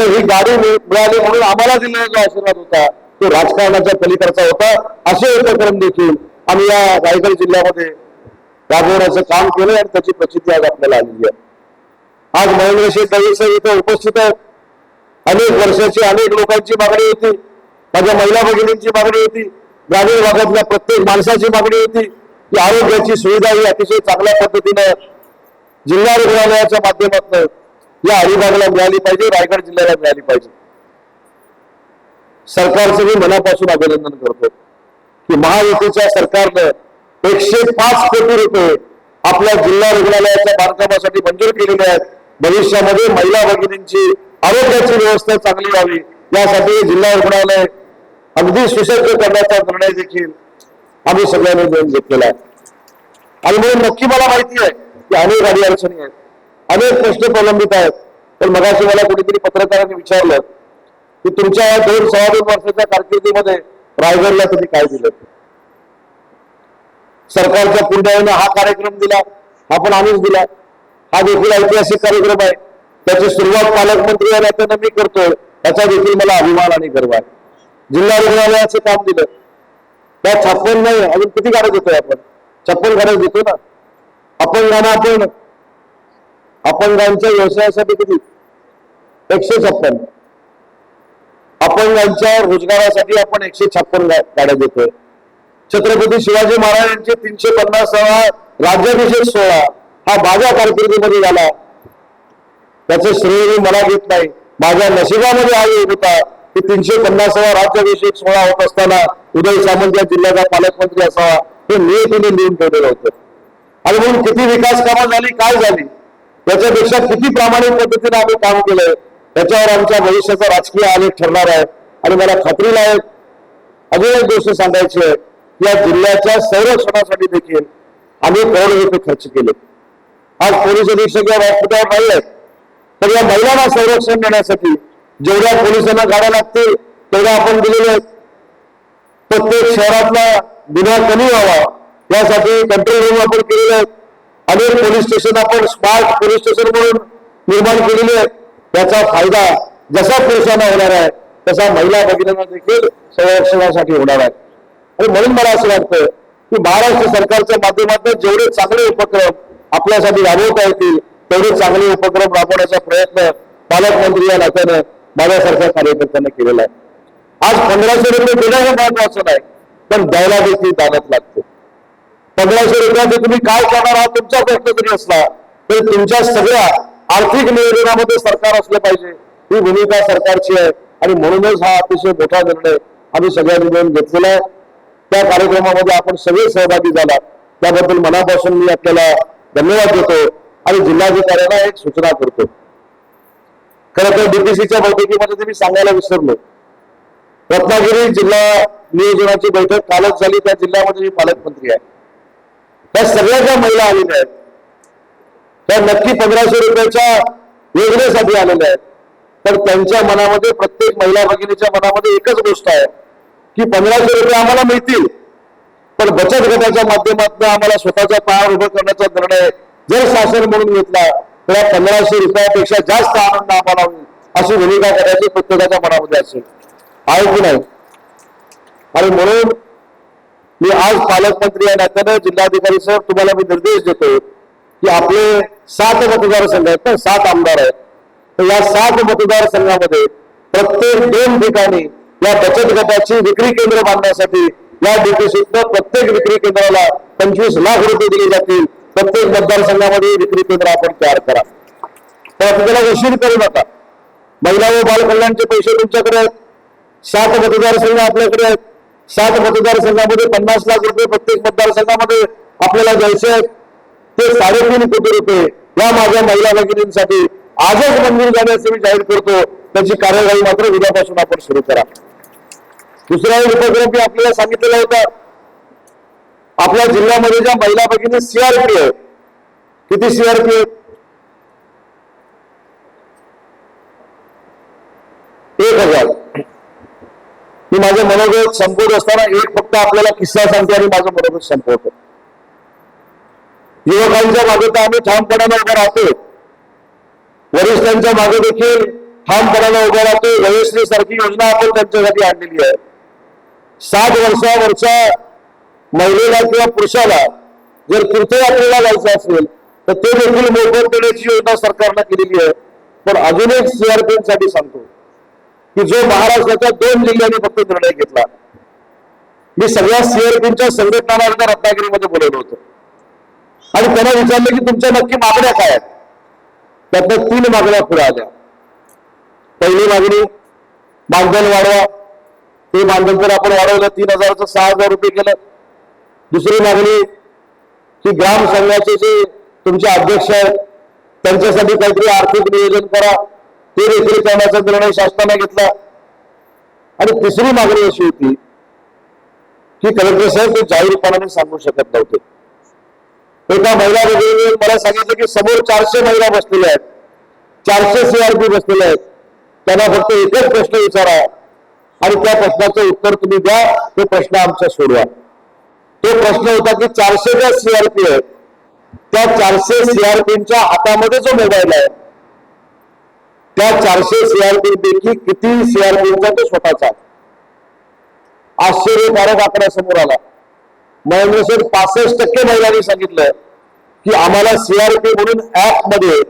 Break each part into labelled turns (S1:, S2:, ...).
S1: ही गाडी मिळाली म्हणून आम्हाला दिलेला जो आशीर्वाद होता तो राजकारणाच्या पलीकडचा होता असे उपक्रम देखील आम्ही या रायगड जिल्ह्यामध्ये राबवण्याचं काम केलं आणि त्याची प्रचिती आज आपल्याला आलेली आहे. आज महेंद्रशेठ दवे इथं उपस्थित आहेत. अनेक वर्षाची अनेक लोकांची मागणी होती. माझ्या महिला भगिनींची मागणी होती. ग्रामीण भागातल्या प्रत्येक माणसाची मागणी होती की आरोग्याची सुविधा ही अतिशय चांगल्या पद्धतीनं जिल्हा रुग्णालयाच्या माध्यमातून या अलिबागला मिळाली पाहिजे रायगड जिल्ह्याला मिळाली पाहिजे. सरकारचं मी मनापासून अभिनंदन करतो की महायुतीच्या सरकारनं एकशे पाच कोटी रुपये आपल्या जिल्हा रुग्णालयाच्या बांधकामासाठी मंजूर केलेले आहेत. भविष्यामध्ये महिला भगिनींची आरोग्याची व्यवस्था चांगली व्हावी. यासाठी जिल्हा रुग्णालय अगदी सुसज्ज करण्याचा निर्णय देखील आम्ही सगळ्यांनी मिळून घेतलेला आहे. आणि म्हणून नक्की मला माहिती आहे की अनेक अडी अडचणी आहेत. अनेक प्रश्न प्रलंबित आहेत. पण मगाशी मला कुठेतरी पत्रकारांनी विचारलं की तुमच्या दोन सव्वा दोन वर्षाच्या कारकिर्दीमध्ये रायगडला तुम्ही काय दिलं? सरकारच्या पुढ्याने हा कार्यक्रम दिला हा पण आम्हीच दिला. हा देखील ऐतिहासिक कार्यक्रम आहे. त्याची सुरुवात पालकमंत्री या नात्यानं मी करतोय त्याचा देखील मला अभिमान आणि गर्व आहे. जिल्हा रुग्णालयाचं काम दिलं. त्या छप्पन नाही अजून किती गाड्या देतोय आपण? छप्पन गाड्या देतो ना? आपण गाणं आपण अपंगांच्या व्यवसायासाठी किती? एकशे छप्पन. अपंगांच्या रोजगारासाठी आपण एकशे छप्पन गाड्या देतोय छत्रपती शिवाजी महाराजांचे तीनशे पन्नासावा राज्याभिषेक सोहळा हा माझ्या कारकिर्दीमध्ये झाला. त्याचं श्रेय मी मला घेत नाही. माझ्या नशिबामध्ये हा योग होता. की तीनशे पन्नासावा राज्याभिषेक सोहळा होत असताना उदय सामंत या जिल्ह्याचा पालकमंत्री असावा हे तिने लिहून ठेवलेलं होतं. आणि म्हणून किती विकास कामं झाली काय झाली? याच्यापेक्षा किती प्रामाणिक पद्धतीने आम्ही काम केलंय त्याच्यावर आमच्या भविष्याचा राजकीय आलेख ठरणार आहे. आणि मला खात्रीला आहे अजून एक गोष्ट सांगायची आहे या जिल्ह्याच्या संरक्षणासाठी देखील आम्ही करोड रुपये खर्च केले. आज पोलीस अधीक्षक या व्यासपीठावर नाही आहेत तर या महिलांना संरक्षण देण्यासाठी जेवढ्या पोलिसांना गाड्या लागतील तेवढ्या आपण दिलेले आहेत. प्रत्येक शहरातला गुन्हा कमी व्हावा यासाठी कंट्रोल रूम आपण केलेले आहेत. अनेक पोलीस स्टेशन आपण स्मार्ट पोलीस स्टेशन म्हणून निर्माण केलेले आहेत. त्याचा फायदा जसा पुरुषांना होणार आहे तसा महिला भगिनींना देखील संरक्षणासाठी होणार आहे. आणि म्हणून मला असं वाटतं की महाराष्ट्र सरकारच्या माध्यमातून जेवढे चांगले उपक्रम आपल्यासाठी राबवता येतील तेवढे चांगले उपक्रम राबवण्याचा प्रयत्न पालकमंत्री या नात्यानं माझ्यासारख्या कार्यकर्त्यांना केलेला आहे. आज पंधराशे रुपये देणं हे महत्वाचं नाही पण द्यायला देखील दानत लागते. पंधराशे रुपयाचे तुम्ही काय करणार आहात तुमचा प्रश्न जरी असला तरी तुमच्या सगळ्या आर्थिक नियोजनामध्ये सरकार असलं पाहिजे. ही भूमिका सरकारची आहे. आणि म्हणूनच हा अतिशय मोठा निर्णय आम्ही सगळ्यांनी मिळून घेतलेला आहे. त्या कार्यक्रमामध्ये आपण सगळे सहभागी झाला. त्याबद्दल मनापासून मी आपल्याला धन्यवाद देतो आणि जिल्हाधिकाऱ्यांना एक सूचना करतो. खरं तर डीपीसीच्या बैठकीमध्ये तुम्ही मी सांगायला विसरलो. रत्नागिरी जिल्हा नियोजनाची बैठक कालच झाली. त्या जिल्ह्यामध्ये मी पालकमंत्री आहे. त्या सगळ्या ज्या महिला आलेल्या आहेत त्या नक्की पंधराशे रुपयाच्या योजनेसाठी आलेल्या आहेत. तर त्यांच्या मनामध्ये प्रत्येक महिला भगिनीच्या मनामध्ये एकच गोष्ट आहे की पंधराशे रुपये आम्हाला मिळतील पण बचत गटाच्या माध्यमातून आम्हाला स्वतःचा पायावर उभं करण्याचा निर्णय जर शासन म्हणून घेतला तर या पंधराशे रुपयापेक्षा जास्त आनंद आम्हाला होईल अशी भूमिका करायची प्रत्येकाच्या मनामध्ये असेल. आहे की नाही? आणि म्हणून मी आज पालकमंत्री या नात्यानं जिल्हाधिकारी सर तुम्हाला मी निर्देश देतो की आपले सात मतदारसंघ आहेत ना सात आमदार आहेत. तर या सात मतदारसंघामध्ये प्रत्येक दोन ठिकाणी या बचत गटाची विक्री केंद्र बांधण्यासाठी या सुद्धा प्रत्येक विक्री केंद्राला पंचवीस लाख रुपये दिले जातील. प्रत्येक मतदारसंघामध्ये विक्री केंद्र आपण तयार करा. तर आपल्याला त्याला वशील करू नका. महिला व बालकल्याणचे पैसे तुमच्याकडे आहेत. सात मतदारसंघ आपल्याकडे आहेत. सात मतदारसंघामध्ये पन्नास लाख रुपये प्रत्येक मतदारसंघामध्ये आपल्याला जायचे आहेत. ते साडेतीन कोटी रुपये या माझ्या महिला भगिनींसाठी आजच मंजूर झाल्याचे मी जाहीर करतो. त्याची कार्यवाही मात्र उद्यापासून आपण सुरू करा. दुसरा एक उपक्रम मी आपल्याला सांगितलेला होता. आपल्या जिल्ह्यामध्ये ज्या महिला भगिनी सीआरपी आहे किती सीआरपी आहेत? एक हजार. मी माझं मनोगत संपवत असताना एक फक्त आपल्याला किस्सा सांगतो आणि माझं मनोगत संपवतो. युवकांच्या मागे तर आम्ही ठामपणाने उभं राहतो वरिष्ठांच्या मागे देखील ठामपणानं उभं राहतो वयश्री सारखी योजना आपण त्यांच्यासाठी आणलेली आहे. सात वर्षावरच्या महिलेला किंवा पुरुषाला जर तीर्थयात्रेला जायचं असेल तर ते देखील मोफत देण्याची योजना सरकारनं केलेली आहे. पण अजून एक सीआरपीसाठी सांगतो. की जो महाराष्ट्राच्या दोन जिल्ह्यांनी फक्त निर्णय घेतला. मी सगळ्या सीआरपीच्या संघटनांना रत्नागिरीमध्ये बोलवलं होतं. आणि त्यांना विचारलं की तुमच्या नक्की मागण्या काय आहेत? त्यातल्या तीन मागण्या पुढे आल्या. पहिली मागणी मानधन वाढवा. ते मानधन जर आपण वाढवलं तीन हजाराचं सहा हजार रुपये केलं. दुसरी मागणी की ग्राम संघाचे जे तुमचे अध्यक्ष आहेत त्यांच्यासाठी काहीतरी आर्थिक नियोजन करा. ते देखील करण्याचा निर्णय शासनाने घेतला? आणि तिसरी मागणी अशी होती की कलेक्टर साहेब ते जाहीरपणाने सांगू शकत नव्हते. एका महिला वगैरे मला सांगितलं की समोर चारशे महिला बसलेल्या आहेत. चारशे सीआरपी बसलेल्या आहेत. त्यांना फक्त एकच प्रश्न विचारा आणि त्या प्रश्नाचं उत्तर तुम्ही द्या. तो प्रश्न आमचा सोडवा. तो प्रश्न होता की चारशे ज्या सीआरपी आहेत त्या चारशे सीआरपीच्या हातामध्ये जो मोबाईल आहे त्या चारशे सीआरपीपैकी किती सीआरपीचा तो स्वतःचा? आश्चर्यकारक आकडा समोर आला. महेंद्र सर पासष्ट टक्के महिलांनी सांगितलं की आम्हाला सीआरपी म्हणून ऍपमध्ये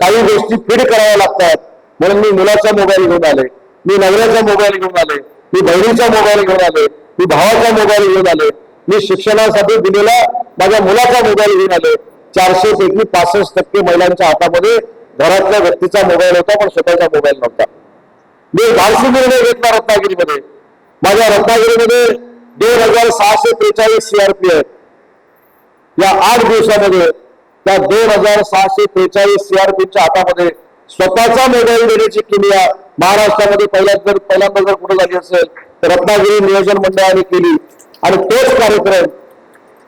S1: काही गोष्टी फीड कराव्या लागतात. म्हणून मी मुलाचा मोबाईल घेऊन आले मी नवऱ्याचा मोबाईल घेऊन आले मी बहिणीचा मोबाईल घेऊन आले मी भावाचा मोबाईल घेऊन आले मी शिक्षणासाठी दिलेला माझ्या मुलाचा मोबाईल घेऊन आले. चारशे पैकी पासष्ट टक्के महिलांच्या हातामध्ये घरातल्या व्यक्तीचा मोबाईल होता पण स्वतःचा मोबाईल नव्हता. मी धाडसी निर्णय घेतला रत्नागिरीमध्ये. माझ्या रत्नागिरीमध्ये दोन हजार सहाशे त्रेचाळीस सीआरपी आहेत या आठ दिवसामध्ये त्या दोन हजार सहाशे त्रेचाळीस सीआरपीच्या हातामध्ये स्वतःचा मोबाईल देण्याची क्रिया महाराष्ट्रामध्ये पहिल्यांदा जर पहिल्यांदा जर कुठे झाली असेल तर रत्नागिरी नियोजन मंडळाने केली. आणि तोच कार्यक्रम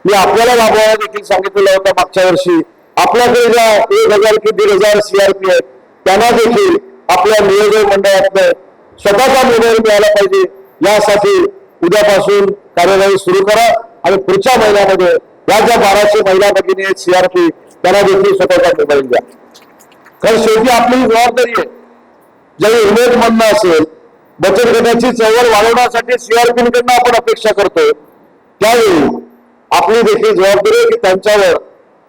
S1: मी आपल्याला राबवायला देखील सांगितलेला होता मागच्या वर्षी. आपल्याकडे ज्या एक हजार की दीड हजार सीआरपी आहेत त्यांना देखील आपल्या नियोजन मंडळातनं स्वतःचा मोबाईल मिळाला पाहिजे. यासाठी उद्यापासून कार्यवाही सुरू करा आणि पुढच्या महिन्यामध्ये या ज्या बाराशे महिला भगिनी आहेत सीआरपी त्यांना देखील स्वतःचा मोबाईल द्या. कारण शेवटी आपली जबाबदारी आहे. ज्यावेळी उमेद म्हणणं असेल बचत गटाची चळवळ वाढवण्यासाठी सीआरपीकडनं आपण अपेक्षा करतो त्यावेळी आपली देखील जबाबदारी आहे की त्यांच्यावर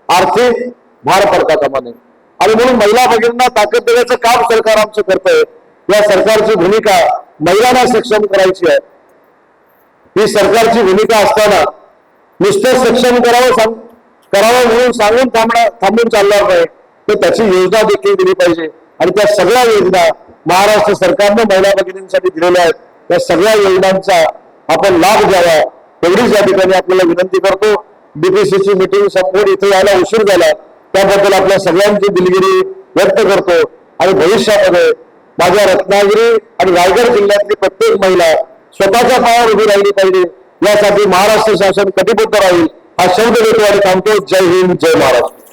S1: आर्थिक भार पडता कामा नये आणि म्हणून महिला भगिनींना ताकद देण्याचं काम सरकार आमचं करतंय. या सरकारची भूमिका महिलांना सक्षम करायची आहे. ही सरकारची भूमिका असताना नुसतं सक्षम करावं सांग करावं म्हणून सांगून थांबणार थांबून चालणार नाही. तर त्याची योजना देखील दिली पाहिजे. आणि त्या सगळ्या योजना महाराष्ट्र सरकारनं महिला भगिनींसाठी दिलेल्या आहेत. त्या सगळ्या योजनांचा आपण लाभ घ्यावा. एवढीच या ठिकाणी आपल्याला विनंती करतो. बीपीसीची मिटिंग संपून इथे यायला उशीर झाला. त्याबद्दल आपल्या सगळ्यांची दिलगिरी व्यक्त करतो. आणि भविष्यामध्ये माझ्या रत्नागिरी आणि रायगड जिल्ह्यातली प्रत्येक महिला स्वतःच्या पायावर उभी राहिली पाहिजे. यासाठी महाराष्ट्र शासन कटिबद्ध राहील. हा शब्द देतो आणि थांबतो. जय हिंद जय महाराष्ट्र.